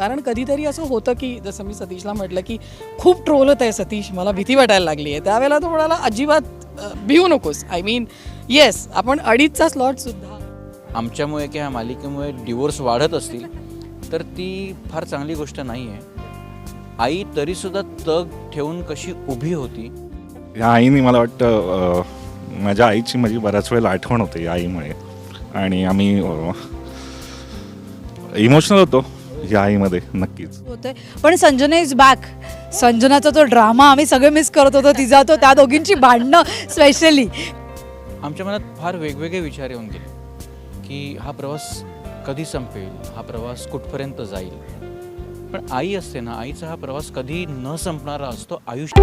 कारण कधीतरी असं होतं की जसं मी सतीशला म्हटलं की खूप ट्रोल होत आहे सतीश मला भीती वाटायला लागली आहे. त्यावेळेला तो म्हणाला अजिबात भिवू नकोस. आय मीन येस आपण अडीचचा स्लॉटसुद्धा आमच्यामुळे किंवा मालिकेमुळे डिवोर्स वाढत असतील तर ती फार चांगली गोष्ट नाही आहे आई तरीसुद्धा तग ठेवून कशी उभी होती? या आईने मला वाटतं अ, माझ्या आईची माझी बऱ्याच वेळेला आठवण होते या आईमुळे. आणि आम्ही इमोशनल होतो. या आईमध्ये नक्कीच. होतंय. पण संजना इज बॅक संजनाचा तो ड्रामा आम्ही सगळे मिस करत होतो. तिचा तो त्या दोघींची भांडणं स्पेशली आमच्या मनात फार वेगवेगळे विचार येऊन गेले. की हा प्रवास कधी संपेल? हा प्रवास कुठपर्यंत जाईल? पण आई असते ना आईचा हा प्रवास कधी न संपणारा असतो आयुष्य.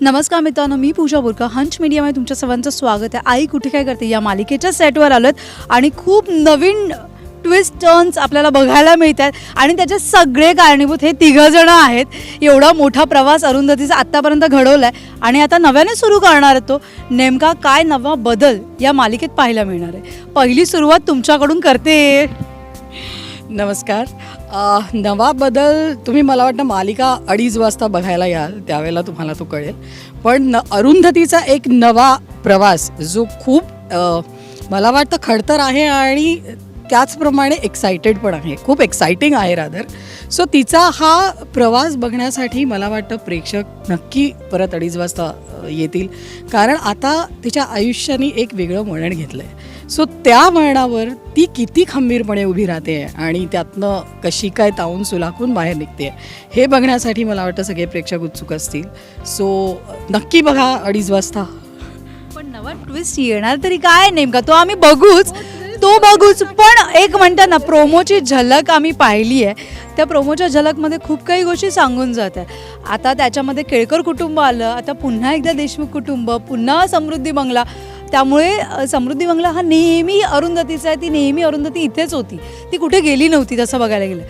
नमस्कार मित्रांनो मी पूजा बोरका हंच मीडियामध्ये तुमच्या सर्वांचं स्वागत आहे. आई कुठे काय करते? या मालिकेच्या सेटवर आलोत. आणि खूप नवीन ट्विस्ट टर्न्स आपल्याला बघायला मिळतात. आणि त्याचे सगळे कारणीभूत हे तिघंजणं आहेत. एवढा मोठा प्रवास अरुंधतीचा आत्तापर्यंत घडवला आहे आणि आता नव्याने सुरू करणार आहे तो. नेमका काय नवा बदल या मालिकेत पाहायला मिळणार आहे. पहिली सुरुवात तुमच्याकडून करते. नमस्कार. नवा बदल तुम्ही मला वाटतं मालिका अडीच वाजता बघायला याल. त्यावेळेला तुम्हाला तो कळेल. पण न अरुंधतीचा एक नवा प्रवास जो खूप मला वाटतं खडतर आहे आणि त्याचप्रमाणे एक्सायटेड पण आहे. खूप एक्सायटिंग आहे रादर सो तिचा हा प्रवास बघण्यासाठी मला वाटतं प्रेक्षक नक्की परत अडीच वाजता येतील. कारण आता तिच्या आयुष्याने एक वेगळं वळण घेतलं आहे सो त्या वळणावर ती किती खंबीरपणे उभी राहते आणि त्यातनं कशी काय तावून सुलाखून बाहेर निघते हे बघण्यासाठी मला वाटतं सगळे प्रेक्षक उत्सुक असतील. सो नक्की बघा अडीच वाजता. पण नवा ट्विस्ट येणार तरी काय? नेमका तो आम्ही बघूच. तो बघूच. पण एक म्हणतात ना प्रोमोची झलक आम्ही पाहिली आहे. त्या प्रोमोच्या झलकमध्ये खूप काही गोष्टी सांगून जात आहे आता त्याच्यामध्ये केळकर कुटुंब आलं आता पुन्हा एकदा देशमुख कुटुंब पुन्हा समृद्धी बंगला. त्यामुळे समृद्धी बंगला हा नेहमी अरुंधतीचा आहे. ती नेहमी अरुंधती इथेच होती. ती कुठे गेली नव्हती तसं बघायला गेलं.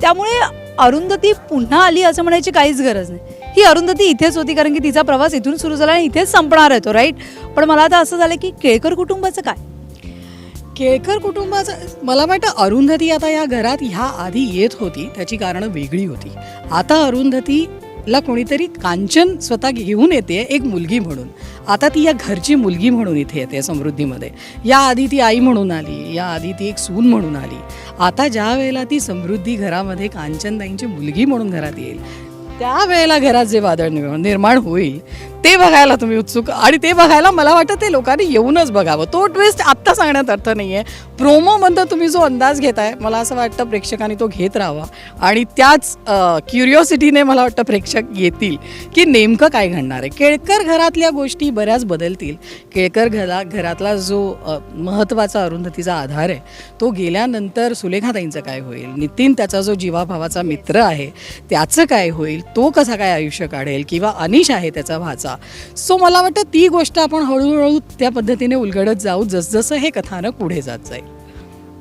त्यामुळे अरुंधती पुन्हा आली असं म्हणायची काहीच गरज नाही. ही अरुंधती इथेच होती कारण की तिचा प्रवास इथून सुरू झाला आणि इथेच संपणार आहे तो राईट पण मला आता असं झालं की केळकर कुटुंबाचं काय? केळकर कुटुंबाचं मला वाटतं अरुंधती आता या घरात ह्या आधी येत होती त्याची कारणं वेगळी होती. आता अरुंधतीला कोणीतरी कांचन स्वतः घेऊन येते एक मुलगी म्हणून. आता ती या घरची मुलगी म्हणून इथे येते समृद्धीमध्ये. या आधी ती आई म्हणून आली या आधी ती एक सून म्हणून आली. आता ज्या वेळेला ती समृद्धी घरामध्ये कांचनताईंची मुलगी म्हणून घरात येईल त्यावेळेला घरात जे वादळ निर्माण निर्माण होईल ते बघायला तुम्ही उत्सुक. आणि ते बघायला मला वाटतं ते लोकांनी येऊनच बघावं. तो ट्विस्ट आत्ता सांगण्यात अर्थ नाही आहे प्रोमोमधनं तुम्ही जो अंदाज घेताय मला असं वाटतं प्रेक्षकांनी तो घेत राहावा. आणि त्याच क्युरिओसिटीने मला वाटतं प्रेक्षक येतील की नेमकं काय घडणार आहे. केळकर घरातल्या गोष्टी बऱ्याच बदलतील. केळकर घरा घरातला जो महत्त्वाचा अरुंधतीचा आधार आहे तो गेल्यानंतर सुलेखाताईंचं काय होईल? नितीन त्याचा जो जीवाभावाचा मित्र आहे त्याचं काय होईल? तो कसा काय आयुष्य काढेल? किंवा अनिश आहे त्याचा भाचा? सो मला वाटतं ती गोष्ट आपण हळूहळू त्या पद्धतीने उलगडत जाऊ. जसजसं हे कथानक पुढे जात जाईल.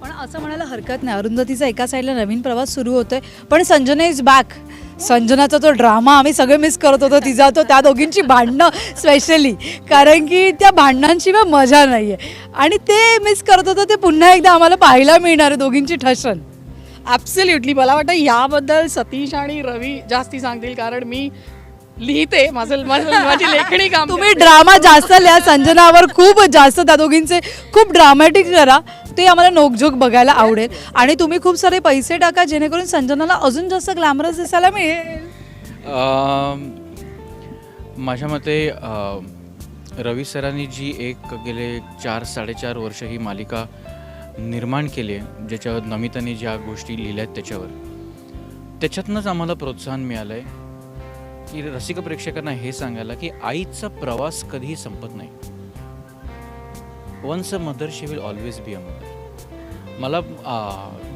पण असं म्हणायला हरकत नाही. अरुंधतीचा एका साईडला नवीन प्रवास सुरू होतोय. पण संजना इज बॅक संजनाचा तो ड्रामा आम्ही सगळे मिस करत होतो. तिचा तो त्या दोघींची भांडणं स्पेशली कारण की त्या भांडणांशिवाय मजा नाही आहे आणि ते मिस करत होतो ते पुन्हा एकदा आम्हाला पाहायला मिळणार आहे दोघींची ठसन ॲब्सल्युटली मला वाटतं याबद्दल सतीश आणि रवी जास्ती सांगतील. कारण मी लिहिते माझं माझं- माझी लेखणी काम तुम्ही ड्रामा जास्त लिहा. संजनावर खूप जास्त त्या दोघींचे खूप ड्रामॅटिक करा. ते आम्हाला नोकझोक बघायला आवडेल. आणि तुम्ही खूप सारे पैसे टाका जेणेकरून संजनाला अजून जास्त ग्लॅमरस दिसायला मिळेल. माझ्या मते रवी सरांनी जी एक गेले चार साडेचार वर्ष ही मालिका निर्माण केली आहे ज्याच्यावर नमिताने ज्या गोष्टी लिहिल्या आहेत त्याच्यावर. त्याच्यातनंच आम्हाला प्रोत्साहन मिळालं आहे की रसिक प्रेक्षकांना हे सांगायला की आईचा प्रवास कधीही संपत नाही. Once a mother she will always be a mother मला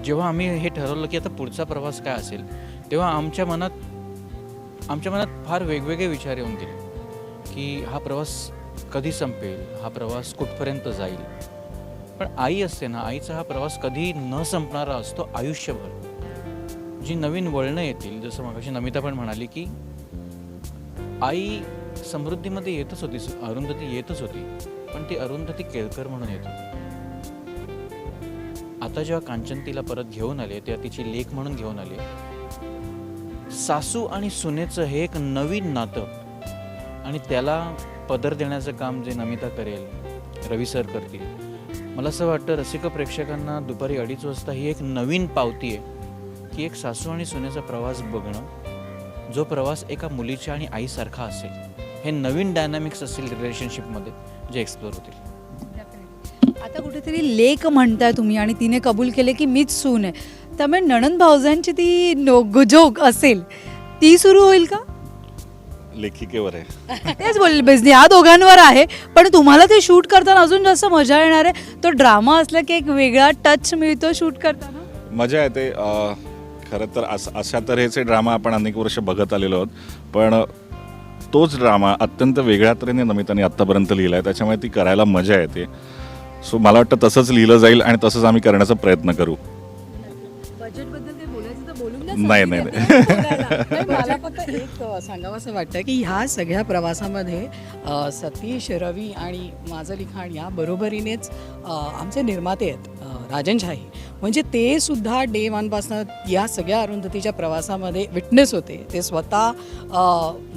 जेव्हा आम्ही हे ठरवलं की आता पुढचा प्रवास काय असेल तेव्हा आमच्या मनात आमच्या मनात फार वेगवेगळे विचार येऊन गेले की हा प्रवास कधी संपेल हा प्रवास कुठपर्यंत जाईल. पण आई असते ना आईचा हा प्रवास कधी न संपणारा असतो आयुष्यभर. जी नवीन वळणं येतील जसं मगाशी नमिता पण म्हणाली की आई समृद्धीमध्ये येतच होती अरुंधती येतच होती पण ती अरुंधती केळकर म्हणून येत होती. आता जेव्हा कांचन तिला परत घेऊन आले तेव्हा तिची लेख म्हणून घेऊन आली. सासू आणि सुनेचं हे एक नवीन नातं आणि त्याला पदर देण्याचं काम जे नमिता करेल रवी सर करतील. मला असं वाटतं रसिक प्रेक्षकांना दुपारी अडीच वाजता ही एक नवीन पावती आहे की एक सासू आणि सुनेचा प्रवास बघणं जो प्रवास एका मुलीच्या आणि आईसारखा असेल हे नवीन डायनामिक्स असतील रिलेशनशिपमध्ये जे एक्सप्लोर होतील. आता कुठेतरी लेक म्हणताय तुम्ही आणि तिने कबूल केले की मीच सून आहे. त्यामुळे नणंद भाऊजांची ती नो गुजोग असेल ती सुरू होईल का? लेखिकेवर आहे. तेच बोल बेसनी या दोघांवर आहे पण तुम्हाला ते शूट करताना अजून जास्त मजा येणार आहे. तो ड्रामा असला की एक वेगळा टच मिळतो शूट करताना. मजा येते. खरं तर अस अशा तऱ्हेचे ड्रामा आपण अनेक वर्ष बघत आलेलो आहोत. पण तोच ड्रामा अत्यंत वेगळ्या तऱ्हेने नमिताने आत्तापर्यंत लिहिला आहे त्याच्यामुळे ती करायला मजा येते. सो मला वाटतं तसंच लिहिलं जाईल आणि तसंच आम्ही करण्याचा प्रयत्न करू. नाही नाही मला फक्त एक सांगावं असं वाटतं की ह्या सगळ्या प्रवासामध्ये सतीश रवी आणि माझं लिखाण या बरोबरीनेच आमचे निर्माते आहेत. अ, राजन शाही. म्हणजे ते सुद्धा डे वनपासनं या सगळ्या अरुंधतीच्या प्रवासामध्ये विटनेस होते. ते स्वतः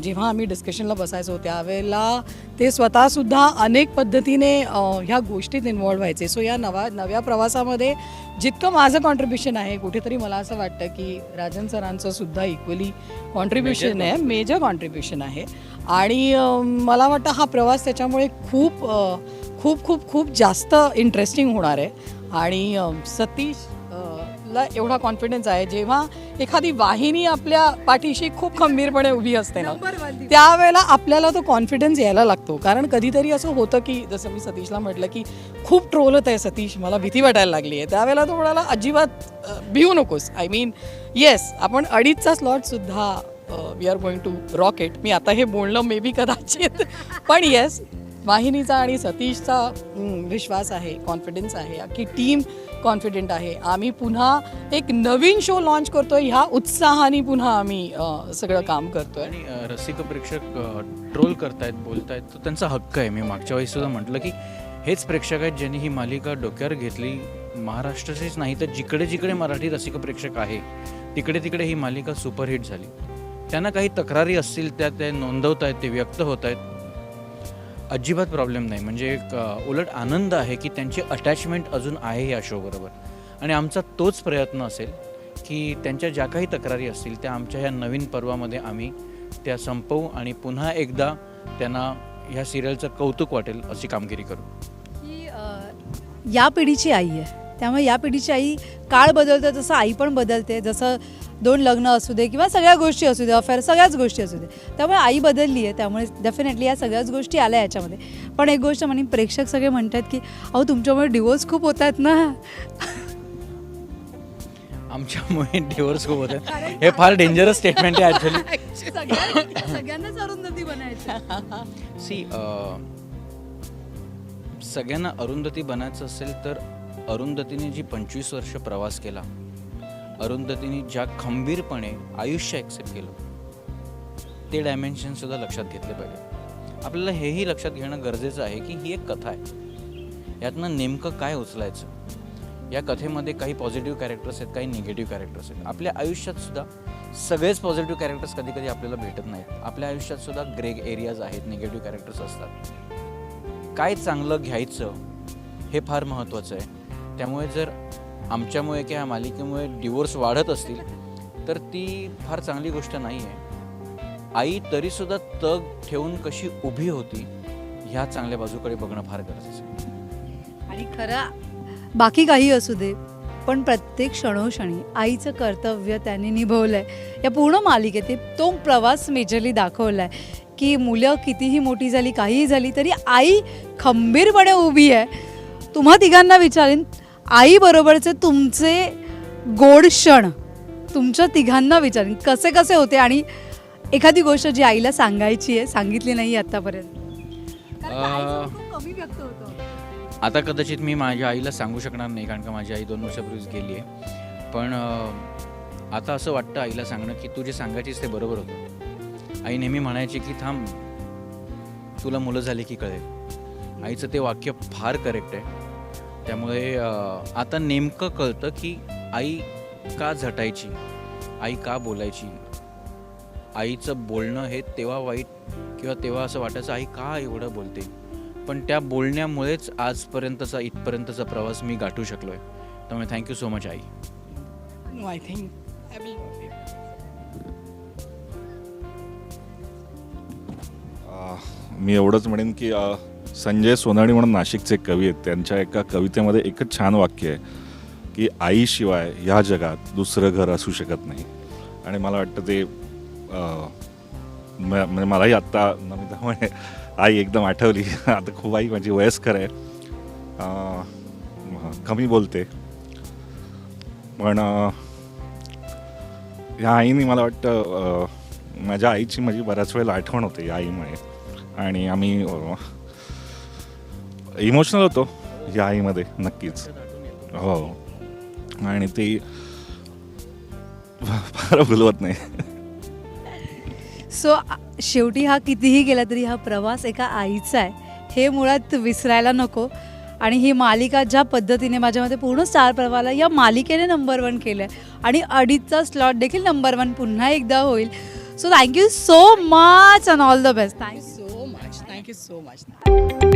जेव्हा आम्ही डिस्कशनला बसायचो त्यावेळेला ते स्वतःसुद्धा अनेक पद्धतीने ह्या गोष्टीत इन्वॉल्व्ह व्हायचे. सो या नवा नव्या प्रवासामध्ये जितकं माझं कॉन्ट्रीब्युशन आहे कुठेतरी मला असं वाटतं की राजन सरांचं सुद्धा इक्वली कॉन्ट्रीब्युशन आहे मेजर कॉन्ट्रीब्युशन आहे. आणि मला वाटतं हा प्रवास त्याच्यामुळे खूप खूप खूप खूप जास्त इंटरेस्टिंग होणार आहे. आणि सतीश ला एवढा कॉन्फिडन्स आहे जेव्हा एखादी वाहिनी आपल्या पाठीशी खूप खंबीरपणे उभी असते ना त्यावेळेला आपल्याला तो कॉन्फिडन्स यायला लागतो. कारण कधीतरी असं होतं की जसं मी सतीशला म्हटलं की खूप ट्रोल होत आहे सतीश मला भीती वाटायला लागली आहे. त्यावेळेला तो म्हणाला अजिबात भिवू नकोस. आय मीन येस आपण अडीचचा स्लॉटसुद्धा we are going to rocket मी आता हे बोलणं मे बी कदाचित पण येस वाहिनीचा आणि सतीशचा विश्वास आहे कॉन्फिडन्स आहे. की टीम कॉन्फिडेंट आहे. आम्ही पुन्हा एक नवीन शो लॉन्च करतोय. ह्या उत्साहाने पुन्हा आम्ही सगळं काम करतोय. आणि रसिक प्रेक्षक ट्रोल करतायत बोलतायत तो त्यांचा हक्क आहे. मी मागच्या वेळी सुद्धा म्हटलं की हेच प्रेक्षक आहेत ज्यांनी ही मालिका डोक्यावर घेतली. महाराष्ट्राचीच नाही तर जिकडे जिकडे मराठी रसिक प्रेक्षक आहे तिकडे तिकडे ही मालिका सुपरहिट झाली. त्यांना काही तक्रारी असतील त्या ते नोंदवत आहेत ते व्यक्त होत आहेत अजिबात प्रॉब्लेम नाही. म्हणजे एक उलट आनंद आहे की त्यांची अटॅचमेंट अजून आहे या शोबरोबर आणि आमचा तोच प्रयत्न असेल की त्यांच्या ज्या काही तक्रारी असतील त्या आमच्या ह्या नवीन पर्वामध्ये आम्ही त्या संपवू आणि पुन्हा एकदा त्यांना ह्या सिरियलचं कौतुक वाटेल अशी कामगिरी करू. की या पिढीची आई आहे. त्यामुळे या पिढीची आई काळ बदलतो जसं आई पण बदलते जसं दोन लग्न असू दे किंवा सगळ्या गोष्टी असू दे अफेअर सगळ्याच गोष्टी असू दे. त्यामुळे आई बदलली आहे त्यामुळे डेफिनेटली या सगळ्याच गोष्टी आल्या याच्यामध्ये. पण एक गोष्ट म्हणे प्रेक्षक सगळे म्हणतात की अहो तुमच्यामुळे डिवोर्स खूप होत आहेत ना. आमच्यामुळे डिवोर्स खूप होते हे फार डेंजरस स्टेटमेंट आहे ॲक्च्युली सगळ्यांनाच अरुंधती बनायची. सी सगळ्यांना अरुंधती बनायचं असेल तर अरुंधतीने जी पंचवीस वर्ष प्रवास केला अरुंधतीने ज्या खंबीरपणे आयुष्य ॲक्सेप्ट केलं ते डायमेन्शन सुद्धा लक्षात घेतले पाहिजे. आपल्याला हेही लक्षात घेणं गरजेचं आहे की ही एक कथा आहे. यातनं नेमकं काय उचलायचं? या कथेमध्ये काही पॉझिटिव्ह कॅरेक्टर्स आहेत काही निगेटिव्ह कॅरेक्टर्स आहेत. आपल्या आयुष्यात सुद्धा सगळेच पॉझिटिव्ह कॅरेक्टर्स कधी कधी आपल्याला भेटत नाहीत. आपल्या आयुष्यात सुद्धा ग्रेग एरियाज आहेत निगेटिव्ह कॅरेक्टर्स असतात. काय चांगलं घ्यायचं हे फार महत्त्वाचं आहे. त्यामुळे जर आमच्यामुळे किंवा ह्या मालिकेमुळे डिवोर्स वाढत असतील तर ती फार चांगली गोष्ट नाही आहे आई तरीसुद्धा तग ठेवून कशी उभी होती ह्या चांगल्या बाजूकडे बघणं फार गरजेचं आहे. आणि खरं बाकी काही असू दे पण प्रत्येक क्षणोक्षणी आईचं कर्तव्य त्यांनी निभवलं आहे या पूर्ण मालिकेत तो प्रवास मेजरली दाखवला आहे की मुलं कितीही मोठी झाली काहीही झाली तरी आई खंबीरपणे उभी आहे. तुम्हा तिघांना विचारेन आईबरोबरचे तुमचे गोड क्षण तुमच्या तिघांना विचारेन कसे कसे होते आणि एखादी गोष्ट जी आईला सांगायची आहे सांगितली नाही आतापर्यंत? आता कदाचित मी माझ्या आईला सांगू शकणार नाही कारण का माझी आई दोन वर्षापूर्वीच गेली आहे. पण आता असं वाटतं आईला सांगणं की तू जे सांगायचीस ते बरोबर होतं. आई नेहमी म्हणायची की थांब तुला मुलं झाली की कळेल. आईचं ते वाक्य फार करेक्ट आहे. त्यामुळे आता नेमकं कळतं की आई का झटायची? आई का बोलायची? आईचं बोलणं हे तेव्हा वाईट किंवा तेव्हा असं वाटायचं आई का एवढं बोलते? पण त्या बोलण्यामुळेच आजपर्यंतचा इथपर्यंतचा प्रवास मी गाठू शकलो आहे त्यामुळे thank you so much I. No I think मी एवढंच म्हणेन की संजय सोनाणी म्हणून नाशिकचे कवी आहेत. त्यांच्या एका कवितेमध्ये एकच छान वाक्य आहे की आईशिवाय ह्या जगात दुसरं घर असू शकत नाही. आणि मला वाटतं ते म- म्हणजे मलाही आत्ता नमितामुळे आई एकदम आठवली. आता खूप आई माझी वयस्कर आहे. कमी बोलते. पण ह्या आईने मला वाटतं माझ्या आईची माझी बऱ्याच वेळेला आठवण होते या आईमुळे. आणि आम्ही इमोशनल होतो या आईमध्ये नक्कीच. हो. आणि ती फार भुलवत नाही. सो शेवटी हा कितीही गेला तरी हा प्रवास एका आईचा आहे. हे मुळात विसरायला नको. आणि ही मालिका ज्या पद्धतीने माझ्यामध्ये पूर्ण स्टार प्रवाहाला या मालिकेने नंबर वन केलं आहे आणि अडीचचा स्लॉट देखील नंबर वन पुन्हा एकदा होईल. So thank you so much and all the best thank you so much thank you so much